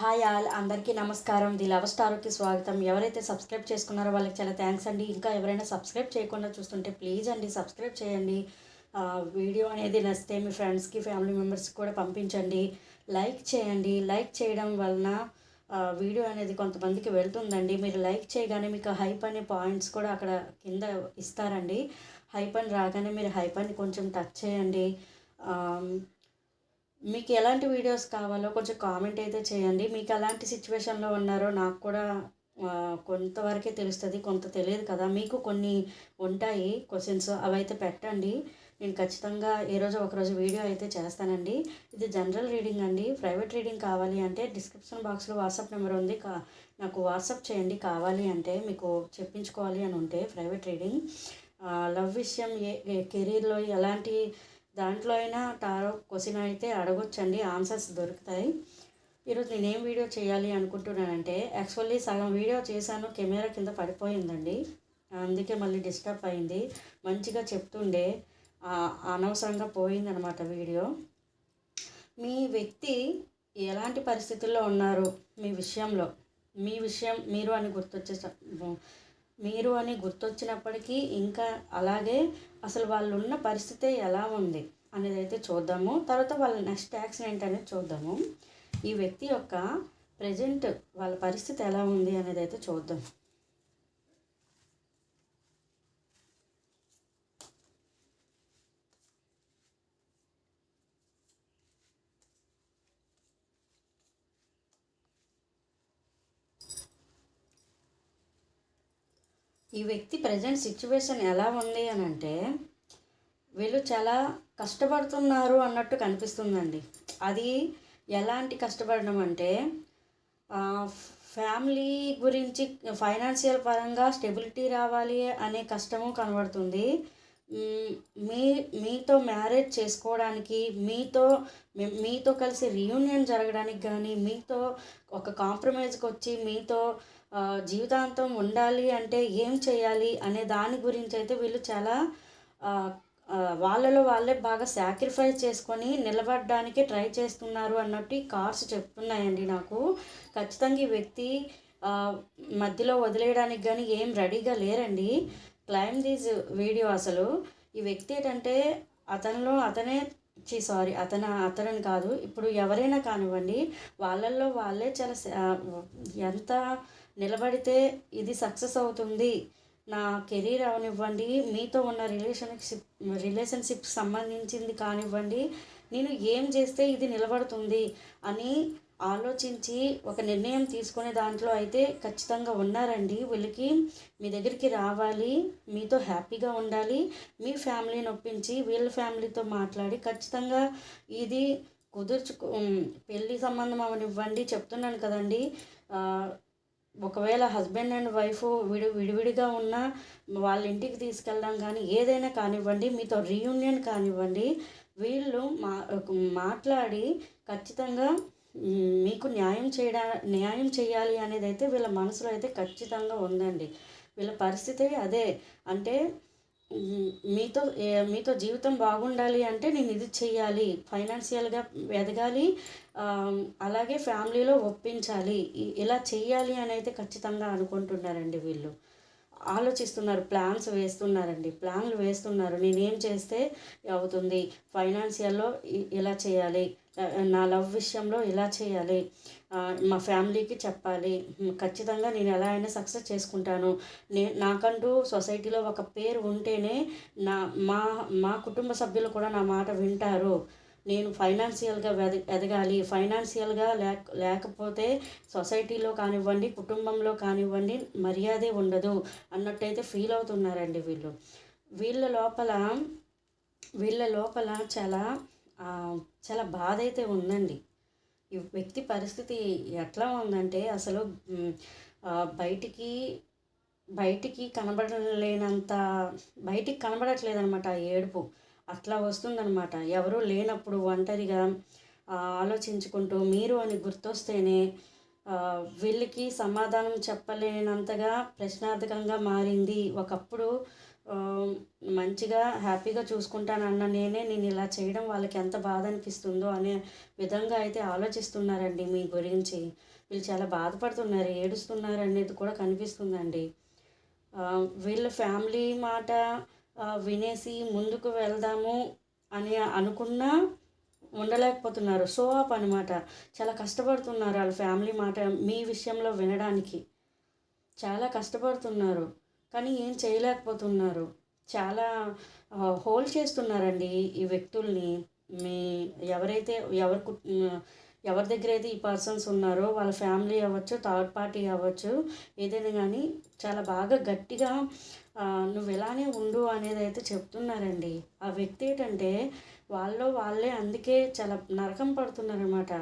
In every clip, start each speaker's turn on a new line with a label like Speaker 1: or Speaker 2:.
Speaker 1: Hi all అందరికీ నమస్కారం. The love స్టార్కి స్వాగతం. ఎవరైతే సబ్స్క్రైబ్ చేసుకున్నారో వాళ్ళకి చాలా థ్యాంక్స్ అండి. ఇంకా ఎవరైనా సబ్స్క్రైబ్ చేయకుండా చూస్తుంటే ప్లీజ్ అండి సబ్స్క్రైబ్ చేయండి. వీడియో అనేది నచ్చితే మీ ఫ్రెండ్స్కి ఫ్యామిలీ మెంబర్స్కి కూడా పంపించండి. లైక్ చేయండి. లైక్ చేయడం వలన వీడియో అనేది కొంతమందికి వెళ్తుందండి. మీరు లైక్ చేయగానే మీకు హైప్ అనే పాయింట్స్ కూడా అక్కడ కింద ఇస్తారండి. హైప్ అని రాగానే మీరు హైప్ అని కొంచెం టచ్ చేయండి. మీకు ఎలాంటి వీడియోస్ కావాలో కొంచెం కామెంట్ అయితే చేయండి. మీకు ఎలాంటి సిచ్యువేషన్లో ఉన్నారో నాకు కూడా కొంతవరకే తెలుస్తుంది కొంత తెలియదు కదా. మీకు కొన్ని ఉంటాయి క్వశ్చన్స్ అవి అయితే పెట్టండి. నేను ఖచ్చితంగా ఏ రోజు ఒకరోజు వీడియో అయితే చేస్తానండి. ఇది జనరల్ రీడింగ్ అండి. ప్రైవేట్ రీడింగ్ కావాలి అంటే డిస్క్రిప్షన్ బాక్స్లో వాట్సాప్ నెంబర్ ఉంది. కా నాకు వాట్సాప్ చేయండి. కావాలి అంటే మీకు చెప్పించుకోవాలి అని ఉంటే ప్రైవేట్ రీడింగ్ లవ్ విషయం ఏ కెరీర్లో ఎలాంటి దాంట్లో అయినా టారో క్వశ్చన్ అయితే అడగొచ్చండి ఆన్సర్స్ దొరుకుతాయి. ఈరోజు నేనేం వీడియో చేయాలి అనుకుంటున్నానంటే యాక్చువల్లీ సగం వీడియో చేశాను కెమెరా కింద పడిపోయిందండి. అందుకే మళ్ళీ డిస్టర్బ్ అయింది. మంచిగా చెప్తుండే అనవసరంగా పోయిందనమాట వీడియో. మీ వ్యక్తి ఎలాంటి పరిస్థితుల్లో ఉన్నారు మీ విషయంలో? మీ విషయం మీరు అని గుర్తొచ్చే మీరు అని గుర్తొచ్చినప్పటికీ ఇంకా అలాగే అసలు వాళ్ళు ఉన్న పరిస్థితి ఎలా ఉంది? అనేది అయితే చూద్దాము. తర్వాత వాళ్ళ నెక్స్ట్ యాక్షన్ ఏంటనేది చూద్దాము. ఈ వ్యక్తి యొక్క ప్రజెంట్ వాళ్ళ పరిస్థితి ఎలా ఉంది అనేది అయితే చూద్దాం. ఈ వ్యక్తి ప్రజెంట్ సిచ్యువేషన్ ఎలా ఉంది అని అంటే వీళ్ళు చాలా కష్టపడుతున్నారు అన్నట్టు కనిపిస్తుందండి. అది ఎలాంటి కష్టపడడం అంటే ఫ్యామిలీ గురించి ఫైనాన్షియల్ పరంగా స్టెబిలిటీ రావాలి అనే కష్టము కనబడుతుంది. మీ మీతో మ్యారేజ్ చేసుకోవడానికి మీతో మీతో కలిసి రీయూనియన్ జరగడానికి కానీ మీతో ఒక కాంప్రమైజ్కి వచ్చి మీతో జీవితాంతం ఉండాలి అంటే ఏం చేయాలి అనే దాని గురించి అయితే వీళ్ళు చాలా వాళ్ళలో వాళ్ళే బాగా సాక్రిఫైస్ చేసుకొని నిలబడడానికి ట్రై చేస్తున్నారు అన్నట్టు ఈ కార్స్ చెప్తున్నాయండి నాకు. ఖచ్చితంగా ఈ వ్యక్తి మధ్యలో వదిలేయడానికి కానీ ఏం రెడీగా లేరండి. క్లైమ్ దీస్ వీడియో అసలు. ఈ వ్యక్తి ఏంటంటే అతనిలో అతనే చి సారీ అతను అతనని కాదు. ఇప్పుడు ఎవరైనా కానివ్వండి వాళ్ళల్లో వాళ్ళే చాలా ఎంత నిలబడితే ఇది సక్సెస్ అవుతుంది. నా కెరీర్ అవనివ్వండి మీతో ఉన్న రిలేషన్షిప్ రిలేషన్షిప్ సంబంధించింది కానివ్వండి నేను ఏం చేస్తే ఇది నిలబడుతుంది అని ఆలోచించి ఒక నిర్ణయం తీసుకునే దాంట్లో అయితే ఖచ్చితంగా ఉన్నారండి. వీళ్ళకి మీ దగ్గరికి రావాలి మీతో హ్యాపీగా ఉండాలి మీ ఫ్యామిలీని ఒప్పించి వీళ్ళ ఫ్యామిలీతో మాట్లాడి ఖచ్చితంగా ఇది కుదుర్చుకు పెళ్ళి సంబంధం అవనివ్వండి చెప్తున్నాను కదండి. ఒకవేళ హస్బెండ్ అండ్ వైఫ్ విడి విడివిడిగా ఉన్న వాళ్ళ ఇంటికి తీసుకెళ్ళడం కానీ ఏదైనా కానివ్వండి మీతో రీయూనియన్ కానివ్వండి వీళ్ళు మా మాట్లాడి ఖచ్చితంగా మీకు న్యాయం చేయడా న్యాయం చేయాలి అనేది అయితే వీళ్ళ మనసులో అయితే ఖచ్చితంగా ఉందండి. వీళ్ళ పరిస్థితి అదే. అంటే మీతో మీతో జీవితం బాగుండాలి అంటే నేను ఇది చెయ్యాలి. ఫైనాన్షియల్గా ఎదగాలి అలాగే ఫ్యామిలీలో ఒప్పించాలి. ఇలా చెయ్యాలి అని అయితే ఖచ్చితంగా అనుకుంటున్నారండి వీళ్ళు. ఆలోచిస్తున్నారు ప్లాన్స్ వేస్తున్నారండి. ప్లాన్లు వేస్తున్నారు. నేనేం చేస్తే అవుతుంది? ఫైనాన్షియల్లో ఇ- ఇలా చేయాలి? నా లవ్ విషయంలో ఇలా చేయాలి? మా ఫ్యామిలీకి చెప్పాలి. ఖచ్చితంగా నేను ఎలా అయినా సక్సెస్ చేసుకుంటాను. నే నాకంటూ సొసైటీలో ఒక పేరు ఉంటేనే నా మా మా కుటుంబ సభ్యులు కూడా నా మాట వింటారు. నేను ఫైనాన్షియల్గా ఎద ఎదగాలి. ఫైనాన్షియల్గా లేక లేకపోతే సొసైటీలో కానివ్వండి కుటుంబంలో కానివ్వండి మర్యాదే ఉండదు అన్నట్టయితే ఫీల్ అవుతున్నారండి వీళ్ళు. వీళ్ళ లోపల వీళ్ళ లోపల చాలా చాలా బాధ అయితే ఉందండి. ఈ వ్యక్తి పరిస్థితి ఎట్లా ఉందంటే అసలు బయటికి బయటికి కనబడలేనంత బయటికి కనబడట్లేదనమాట ఆ ఏడుపు. అట్లా వస్తుందనమాట ఎవరు లేనప్పుడు ఒంటరిగా ఆలోచించుకుంటూ మీరు అని గుర్తొస్తేనే వీళ్ళకి సమాధానం చెప్పలేనంతగా ప్రశ్నార్థకంగా మారింది. ఒకప్పుడు మంచిగా హ్యాపీగా చూసుకుంటానన్న నేనే నేను ఇలా చేయడం వాళ్ళకి ఎంత బాధ అనిపిస్తుందో అనే విధంగా అయితే ఆలోచిస్తున్నారండి మీ గురించి. వీళ్ళు చాలా బాధపడుతున్నారు ఏడుస్తున్నారు అనేది కూడా కనిపిస్తుందండి. వీళ్ళ ఫ్యామిలీ మాట వినేసి ముందుకు వెళ్దాము అని అనుకున్నా ఉండలేకపోతున్నారు. సో ఆప్ అనమాట చాలా కష్టపడుతున్నారు వాళ్ళ ఫ్యామిలీ మాట మీ విషయంలో వినడానికి. చాలా కష్టపడుతున్నారు. కానీ ఏం చేయలేకపోతున్నారు. చాలా హోల్డ్ చేస్తున్నారండి ఈ వ్యక్తుల్ని. మీ ఎవరైతే ఎవరు కు- ఎవరి దగ్గర అయితే ఈ పర్సన్స్ ఉన్నారో వాళ్ళ ఫ్యామిలీ అవ్వచ్చు థర్డ్ పార్టీ అవ్వచ్చు ఏదైనా కానీ చాలా బాగా గట్టిగా నువ్వు ఇలానే ఉండు అనేది అయితే చెప్తున్నారండి. ఆ వ్యక్తి ఏంటంటే వాళ్ళు వాళ్ళే అందుకే చాలా నరకం పడుతున్నారనమాట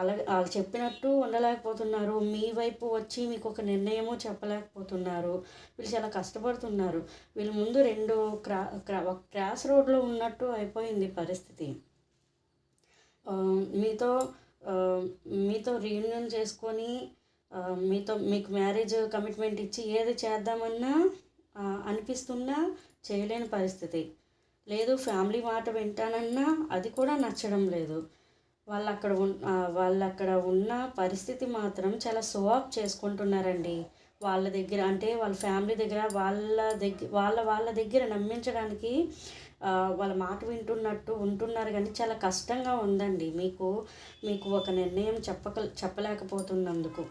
Speaker 1: అలా వాళ్ళు చెప్పినట్టు ఉండలేకపోతున్నారు. మీ వైపు వచ్చి మీకు ఒక నిర్ణయము చెప్పలేకపోతున్నారు. వీళ్ళు చాలా కష్టపడుతున్నారు. వీళ్ళు ముందు రెండు క్రా క్రా ఒక క్రాస్ రోడ్లో ఉన్నట్టు అయిపోయింది పరిస్థితి. మీతో మీతో రీయూనియన్ చేసుకొని మీతో మీకు మ్యారేజ్ కమిట్మెంట్ ఇచ్చి ఏది చేద్దామన్నా అనిపిస్తున్నా చేయలేని పరిస్థితి. లేదు ఫ్యామిలీ మాట వింటానన్నా అది కూడా నచ్చడం లేదు. వాళ్ళు అక్కడ ఉన్ వాళ్ళు అక్కడ ఉన్న పరిస్థితి మాత్రం చాలా సోఆప్ చేసుకుంటున్నారండి. వాళ్ళ దగ్గర అంటే వాళ్ళ ఫ్యామిలీ దగ్గర వాళ్ళ దగ్గర వాళ్ళ వాళ్ళ దగ్గర నమ్మించడానికి వాళ్ళ మాట వింటున్నట్టు ఉంటున్నారు కానీ చాలా కష్టంగా ఉందండి. మీకు మీకు ఒక నిర్ణయం చెప్పక చెప్పలేకపోతున్నందుకు.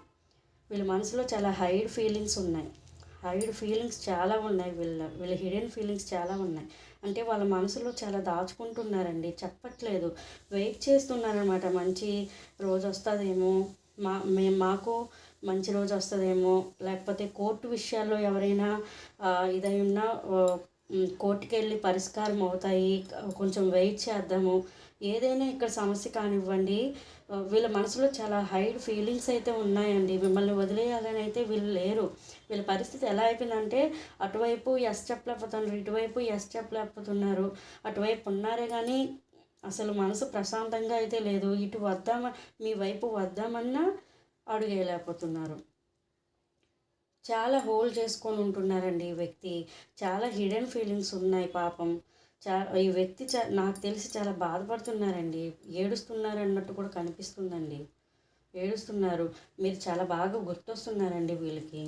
Speaker 1: వీళ్ళ మనసులో చాలా హైడ్ ఫీలింగ్స్ ఉన్నాయి. హైడ్ ఫీలింగ్స్ చాలా ఉన్నాయి. వీళ్ళ వీళ్ళ హిడెన్ ఫీలింగ్స్ చాలా ఉన్నాయి. అంటే వాళ్ళ మనసులో చాలా దాచుకుంటున్నారండి. చెప్పట్లేదు. వెయిట్ చేస్తున్నారనమాట మంచి రోజు వస్తుందేమో. మా మేము మాకు మంచి రోజు వస్తుందేమో. లేకపోతే కోర్టు విషయాల్లో ఎవరైనా ఇదై ఉన్నా కోర్టుకెళ్ళి కోర్టుకి వెళ్ళి పరిష్కారం అవుతాయి. కొంచెం వెయిట్ చేద్దాము. ఏదైనా ఇక్కడ సమస్య కానివ్వండి. వీళ్ళ మనసులో చాలా హైడ్ ఫీలింగ్స్ అయితే ఉన్నాయండి. మిమ్మల్ని వదిలేయాలని అయితే వీళ్ళు లేరు. వీళ్ళ పరిస్థితి ఎలా అయిపోయిందంటే అటువైపు ఎస్ చెప్పలేకపోతున్నారు ఇటువైపు ఎస్ చెప్పలేకపోతున్నారు. అటువైపు ఉన్నారే కానీ అసలు మనసు ప్రశాంతంగా అయితే లేదు. ఇటు వద్దామ మీ వైపు వద్దామన్నా అడుగేయలేకపోతున్నారు. చాలా హోల్డ్ చేసుకొని ఉంటున్నారండి ఈ వ్యక్తి. చాలా హిడెన్ ఫీలింగ్స్ ఉన్నాయి పాపం. చా ఈ వ్యక్తి చా నాకు తెలిసి చాలా బాధపడుతున్నారండి. ఏడుస్తున్నారు అన్నట్టు కూడా కనిపిస్తుందండి. ఏడుస్తున్నారు. మీరు చాలా బాగా గుర్తొస్తున్నారండి వీళ్ళకి.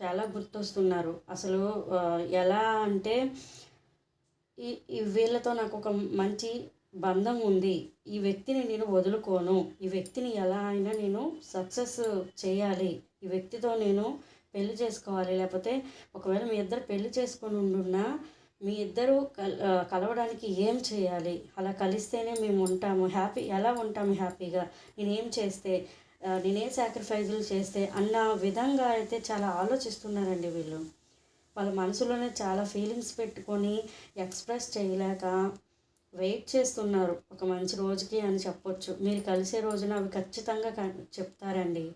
Speaker 1: చాలా గుర్తొస్తున్నారు. అసలు ఎలా అంటే ఈ ఈ వీళ్ళతో నాకు ఒక మంచి బంధం ఉంది. ఈ వ్యక్తిని నేను వదులుకోను. ఈ వ్యక్తిని ఎలా అయినా నేను సక్సెస్ చేయాలి. ఈ వ్యక్తితో నేను పెళ్ళి చేసుకోవాలి. లేకపోతే ఒకవేళ మీ ఇద్దరు పెళ్ళి చేసుకొని ఉండున్నా మీ ఇద్దరు కలవడానికి ఏం చేయాలి? అలా కలిస్తేనే మేము ఉంటాము. హ్యాపీ ఎలా ఉంటాము హ్యాపీగా? నేనేం చేస్తే నేనే నేనేం సాక్రిఫైజులు చేస్తే అన్న విధంగా అయితే చాలా ఆలోచిస్తున్నారండి వీళ్ళు. వాళ్ళ మనసులోనే చాలా ఫీలింగ్స్ పెట్టుకొని ఎక్స్ప్రెస్ చేయలేక వెయిట్ చేస్తున్నారు. ఒక మంచి రోజుకి అని చెప్పొచ్చు. మీరు కలిసే రోజున అవి ఖచ్చితంగా క- చెప్తారండి.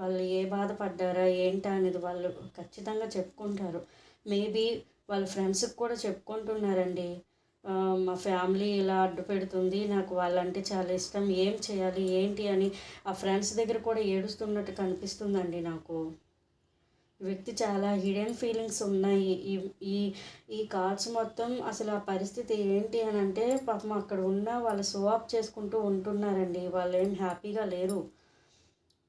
Speaker 1: వాళ్ళు ఏ బాధపడ్డారా ఏంటా అనేది వాళ్ళు ఖచ్చితంగా చెప్పుకుంటారు. మేబీ వాళ్ళ ఫ్రెండ్స్కి కూడా చెప్పుకుంటున్నారండి. మా ఫ్యామిలీ ఇలా అడ్డు పెడుతుంది నాకు వాళ్ళంటే చాలా ఇష్టం ఏం చేయాలి ఏంటి అని ఆ ఫ్రెండ్స్ దగ్గర కూడా ఏడుస్తున్నట్టు కనిపిస్తుందండి నాకు. వ్యక్తి చాలా హిడెన్ ఫీలింగ్స్ ఉన్నాయి. ఈ ఈ ఈ కార్డ్స్ మొత్తం అసలు ఆ పరిస్థితి ఏంటి అని అంటే పాపం అక్కడ ఉన్న వాళ్ళు సో ఆఫ్ చేసుకుంటూ ఉంటున్నారండి. వాళ్ళు ఏం హ్యాపీగా లేరు.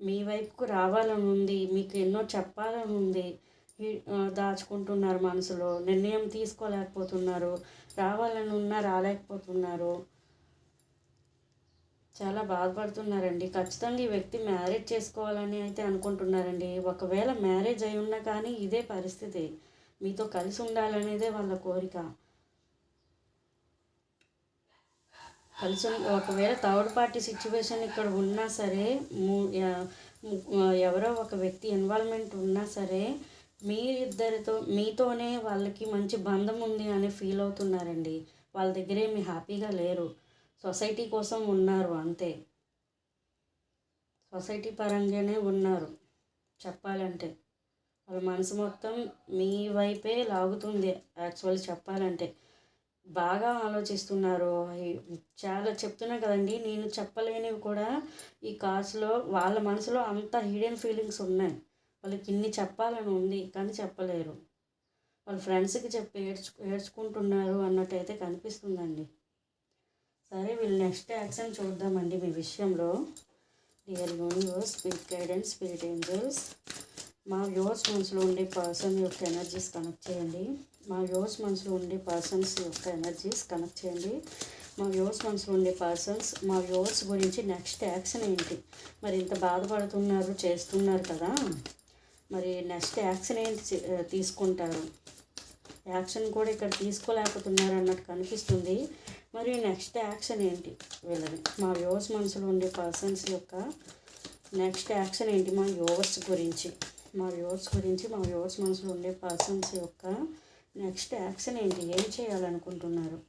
Speaker 1: మీ వైపుకు రావాలని ఉంది మీకు ఎన్నో చెప్పాలని ఉంది దాచుకుంటున్నారు మనసులో నిర్ణయం తీసుకోలేకపోతున్నారు రావాలని ఉన్నా రాలేకపోతున్నారు. చాలా బాధపడుతున్నారండి. ఖచ్చితంగా ఈ వ్యక్తి మ్యారేజ్ చేసుకోవాలని అయితే అనుకుంటున్నారండి. ఒకవేళ మ్యారేజ్ అయి ఉన్నా కానీ ఇదే పరిస్థితి. మీతో కలిసి ఉండాలనేదే వాళ్ళ కోరిక. కలిసి ఒకవేళ థర్డ్ పార్టీ సిచ్యువేషన్ ఇక్కడ ఉన్నా సరే ఎవరో ఒక వ్యక్తి ఇన్వాల్వ్మెంట్ ఉన్నా సరే మీ ఇద్దరితో మీతోనే వాళ్ళకి మంచి బంధం ఉంది అని ఫీల్ అవుతున్నారండి. వాళ్ళ దగ్గరే మీ హ్యాపీగా లేరు. సొసైటీ కోసం ఉన్నారు అంతే. సొసైటీ పరంగానే ఉన్నారు చెప్పాలంటే. వాళ్ళ మనసు మొత్తం మీ వైపే లాగుతుంది యాక్చువల్ చెప్పాలంటే. బాగా ఆలోచిస్తున్నారు. చాలా చెప్తున్నా కదండి నేను చెప్పలేనివి కూడా ఈ కాసులో వాళ్ళ మనసులో అంత హిడెన్ ఫీలింగ్స్ ఉన్నాయి. వాళ్ళకి ఇన్ని చెప్పాలని ఉంది కానీ చెప్పలేరు. వాళ్ళ ఫ్రెండ్స్కి చెప్పి ఏడ్చు ఏడ్చుకుంటున్నారు అన్నట్టయితే కనిపిస్తుందండి. సరే వీళ్ళు నెక్స్ట్ యాక్షన్ చూద్దామండి మీ విషయంలో. Dear universe spirit guidance spirit angels మా వ్యూవర్స్ మనసులో ఉండే పర్సన్ యొక్క ఎనర్జీస్ కనెక్ట్ చేయండి. మా వ్యూవర్స్ మనసులో ఉండే పర్సన్స్ యొక్క ఎనర్జీస్ కనెక్ట్ చేయండి. మా వ్యూవర్స్ మనసులో ఉండే పర్సన్స్ మా వ్యూవర్స్ గురించి నెక్స్ట్ యాక్షన్ ఏంటి? మరి ఇంత బాధపడుతున్నారు చేస్తున్నారు కదా? మరి నెక్స్ట్ యాక్షన్ ఏంటి తీసుకుంటారు? యాక్షన్ కూడా ఇక్కడ తీసుకోలేకపోతున్నారు అన్నట్టు కనిపిస్తుంది. మరి నెక్స్ట్ యాక్షన్ ఏంటి? వీళ్ళది మా వ్యూవర్స్ మనసులో ఉండే పర్సన్స్ యొక్క నెక్స్ట్ యాక్షన్ ఏంటి? మా వ్యూవర్స్ గురించి. మా వ్యూవర్స్ గురించి మా వ్యూవర్స్ మనసులో ఉండే పర్సన్స్ యొక్క నెక్స్ట్ యాక్షన్ ఏంటి? ఏం చేయాలనుకుంటున్నారు?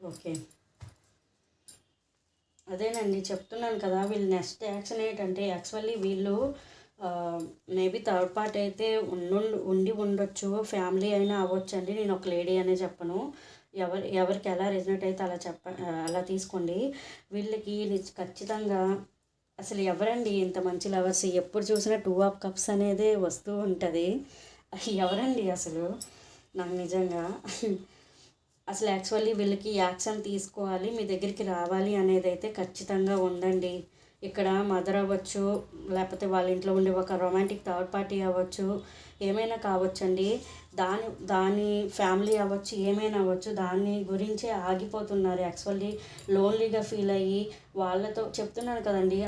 Speaker 1: ఓకే. అదేనండి చెప్తున్నాను కదా వీళ్ళు నెక్స్ట్ యాక్షన్ ఏంటంటే యాక్చువల్లీ వీళ్ళు మేబీ థర్డ్ పార్ట్ అయితే ఉండు ఉండి ఉండొచ్చు ఫ్యామిలీ అయినా అవ్వచ్చండి నేను ఒక లేడీ అనే చెప్పను. ఎవరు ఎవరికి ఎలా రిజనెట్ అయితే అలా చెప్ప అలా తీసుకోండి. వీళ్ళకి ఖచ్చితంగా అసలు ఎవరండి ఇంత మంచి లవర్స్ ఎప్పుడు చూసినా టూ ఆఫ్ కప్స్ అనేది వస్తూ ఉంటుంది. ఎవరండి అసలు? నాకు నిజంగా అసలు యాక్చువల్లీ వీళ్ళకి యాక్షన్ తీసుకోవాలి మీ దగ్గరికి రావాలి అనేది అయితే ఖచ్చితంగా ఉందండి. ఇక్కడ మదర్ అవ్వచ్చు లేకపోతే వాళ్ళ ఇంట్లో ఉండే ఒక రొమాంటిక్ థర్డ్ పార్టీ అవ్వచ్చు ఏమైనా కావచ్చండి. దాని దాని ఫ్యామిలీ అవ్వచ్చు ఏమైనా అవ్వచ్చు దాని గురించే ఆగిపోతున్నారు. యాక్చువల్లీ లోన్లీగా ఫీల్ అయ్యి వాళ్ళతో చెప్తున్నాను కదండి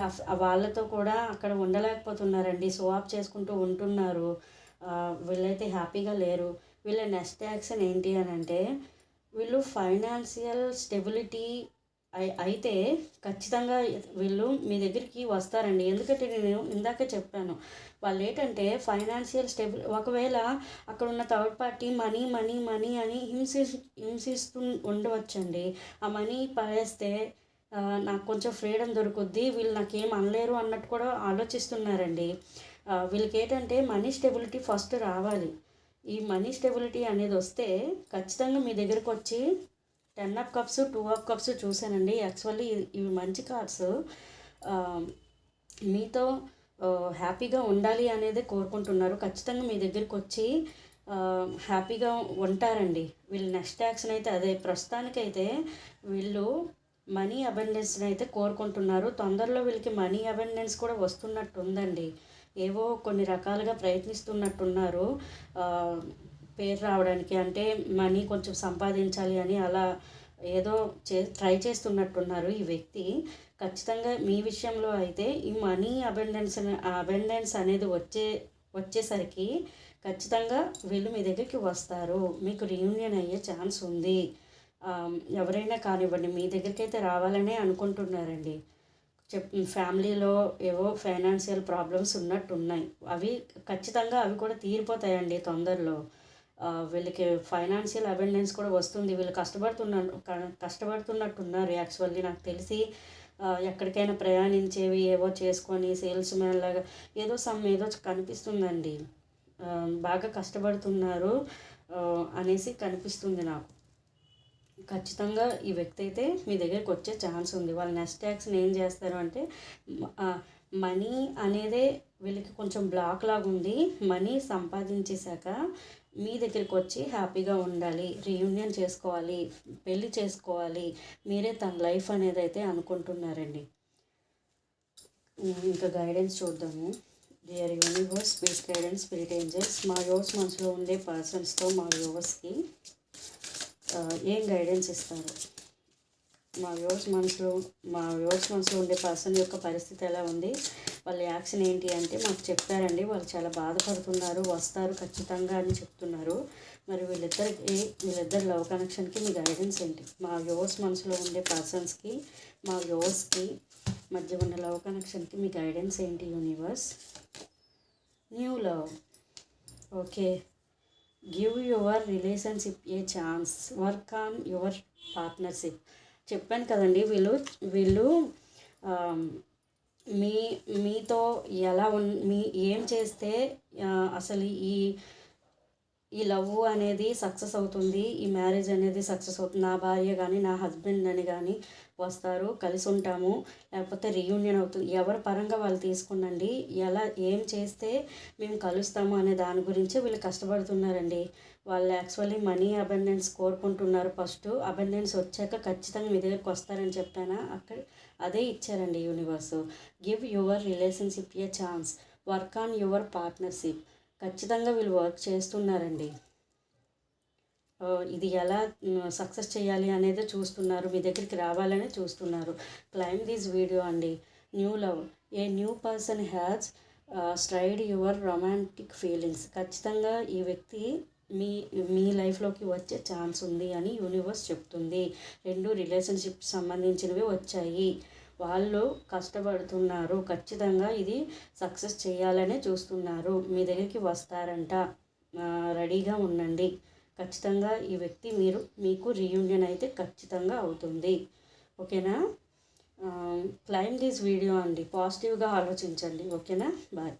Speaker 1: వాళ్ళతో కూడా అక్కడ ఉండలేకపోతున్నారండి. సో ఆఫ్ చేసుకుంటూ ఉంటున్నారు. వీళ్ళైతే హ్యాపీగా లేరు. వీళ్ళ నెక్స్ట్ యాక్షన్ ఏంటి అని అంటే వీళ్ళు ఫైనాన్షియల్ స్టెబిలిటీ అయితే ఖచ్చితంగా వీళ్ళు మీ దగ్గరికి వస్తారండి. ఎందుకంటే నేను ఇందాకే చెప్పాను. వాళ్ళు ఏంటంటే ఫైనాన్షియల్ స్టెబిల్ ఒకవేళ అక్కడ ఉన్న third party money money money అని హింసి హింసిస్తూ ఉండవచ్చండి. ఆ మనీ పడేస్తే నాకు కొంచెం ఫ్రీడమ్ దొరుకుద్ది. వీళ్ళు నాకేం అనలేరు అన్నట్టు కూడా ఆలోచిస్తున్నారండి. వీళ్ళకి ఏంటంటే మనీ స్టెబిలిటీ ఫస్ట్ రావాలి. ఈ మనీ స్టెబిలిటీ అనేది వస్తే ఖచ్చితంగా మీ దగ్గరకు వచ్చి ten of cups two of cups చూశానండి. యాక్చువల్లీ ఇవి మంచి కార్డ్స్. మీతో హ్యాపీగా ఉండాలి అనేది కోరుకుంటున్నారు. ఖచ్చితంగా మీ దగ్గరికి వచ్చి హ్యాపీగా ఉంటారండి. వీళ్ళు నెక్స్ట్ యాక్షన్ అయితే అదే. ప్రస్తుతానికైతే వీళ్ళు మనీ అబెండెన్స్ని అయితే కోరుకుంటున్నారు. తొందరలో వీళ్ళకి మనీ అబెండెన్స్ కూడా వస్తున్నట్టు ఉందండి ఏవో కొన్ని రకాలుగా ప్రయత్నిస్తున్నట్టున్నారు. పేరు రావడానికి అంటే మనీ కొంచెం సంపాదించాలి అని అలా ఏదో చే ట్రై చేస్తున్నట్టున్నారు ఈ వ్యక్తి. ఖచ్చితంగా మీ విషయంలో అయితే ఈ మనీ అబెండెన్స్ అబెండెన్స్ అనేది వచ్చే వచ్చేసరికి ఖచ్చితంగా వీళ్ళు మీ దగ్గరికి వస్తారు. మీకు రీయూనియన్ అయ్యే ఛాన్స్ ఉంది. ఎవరైనా కానివ్వండి మీ దగ్గరికి అయితే రావాలనే అనుకుంటున్నారండి. చెప్ ఫ్యామిలీలో ఏవో ఫైనాన్షియల్ ప్రాబ్లమ్స్ ఉన్నట్టు ఉన్నాయి అవి ఖచ్చితంగా అవి కూడా తీరిపోతాయండి తొందరలో. వీళ్ళకి ఫైనాన్షియల్ అబెండెన్స్ కూడా వస్తుంది. వీళ్ళు కష్టపడుతున్నారు కష్టపడుతున్నట్టున్నారు. యాక్చువల్లీ నాకు తెలిసి ఎక్కడికైనా ప్రయాణించేవి ఏవో చేసుకొని సేల్స్ మ్యాన్ లాగా ఏదో సమ్ ఏదో కనిపిస్తుందండి. బాగా కష్టపడుతున్నారు అనేసి కనిపిస్తుంది నాకు. ఖచ్చితంగా ఈ వ్యక్తి అయితే మీ దగ్గరికి వచ్చే ఛాన్స్ ఉంది. వాళ్ళ నెక్స్ట్ యాక్షన్ ఏం చేస్తారు అంటే మనీ అనేదే వీళ్ళకి కొంచెం బ్లాక్ లాగా ఉంది మనీ సంపాదించేశాక మీ దగ్గరికి వచ్చి హ్యాపీగా ఉండాలి రీయూనియన్ చేసుకోవాలి పెళ్ళి చేసుకోవాలి మీరే తన లైఫ్ అనేది అయితే అనుకుంటున్నారండి ఇంకా గైడెన్స్ చూద్దాము. Dear universe spirit guidance spirit angels మా యోవర్స్ మనసులో ఉండే పర్సన్స్తో మా యోవర్స్కి ఏం గైడెన్స్ ఇస్తారు? మా వ్యూవర్స్ మనసులో మా వ్యూవర్స్ మనసులో ఉండే పర్సన్ యొక్క పరిస్థితి ఎలా ఉంది? వాళ్ళ యాక్షన్ ఏంటి అంటే మాకు చెప్పారండి వాళ్ళు చాలా బాధపడుతున్నారు వస్తారు ఖచ్చితంగా అని చెప్తున్నారు. మరి వీళ్ళిద్దరికి వీళ్ళిద్దరు లవ్ కనెక్షన్కి మీ గైడెన్స్ ఏంటి? మా వ్యూవర్స్ మనసులో ఉండే పర్సన్స్కి మా వ్యూవర్స్కి మధ్య ఉన్న లవ్ కనెక్షన్కి మీ గైడెన్స్ ఏంటి universe new love okay. Give your relationship a chance work on your partnership చెప్పాను కదండి వీళ్ళు వీళ్ళు మీ మీతో ఎలా ఉన్ మీ ఏం చేస్తే అసలు ఈ ఈ లవ్ అనేది సక్సెస్ అవుతుంది ఈ మ్యారేజ్ అనేది సక్సెస్ అవుతుంది నా భార్య కానీ నా హస్బెండ్ అని కానీ వస్తారు కలిసి ఉంటాము. లేకపోతే రీయూనియన్ అవుతుంది. ఎవరి పరంగా వాళ్ళు తీసుకునండి ఎలా ఏం చేస్తే మేము కలుస్తాము అనే దాని గురించి వీళ్ళు కష్టపడుతున్నారండి. వాళ్ళు యాక్చువల్లీ మనీ అబెండెన్స్ కోరుకుంటున్నారు. ఫస్ట్ అబెండెన్స్ వచ్చాక ఖచ్చితంగా మీ దగ్గరికి వస్తారని చెప్పానా? అక్కడ అదే ఇచ్చారండి universe give your relationship a chance work on your partnership ఖచ్చితంగా వీళ్ళు వర్క్ చేస్తున్నారండి. ఇది ఎలా సక్సెస్ చేయాలి అనేది చూస్తున్నారు మీ దగ్గరికి రావాలని చూస్తున్నారు. క్లైమ్ దిస్ వీడియో అండి. New love a new person has stirred your romantic feelings ఖచ్చితంగా ఈ వ్యక్తి మీ మీ లైఫ్లోకి వచ్చే ఛాన్స్ ఉంది అని యూనివర్స్ చెప్తుంది. రెండు రిలేషన్షిప్ సంబంధించినవి వచ్చాయి. వాళ్ళు కష్టపడుతున్నారు. ఖచ్చితంగా ఇది సక్సెస్ చేయాలనే చూస్తున్నారు. మీ దగ్గరికి వస్తారంట. రెడీగా ఉండండి. ఖచ్చితంగా ఈ వ్యక్తి మీరు మీకు రీయూనియన్ అయితే ఖచ్చితంగా అవుతుంది. ఓకేనా? క్లైమ్ దిస్ వీడియో అండి. పాజిటివ్గా ఆలోచించండి. ఓకేనా? బాయ్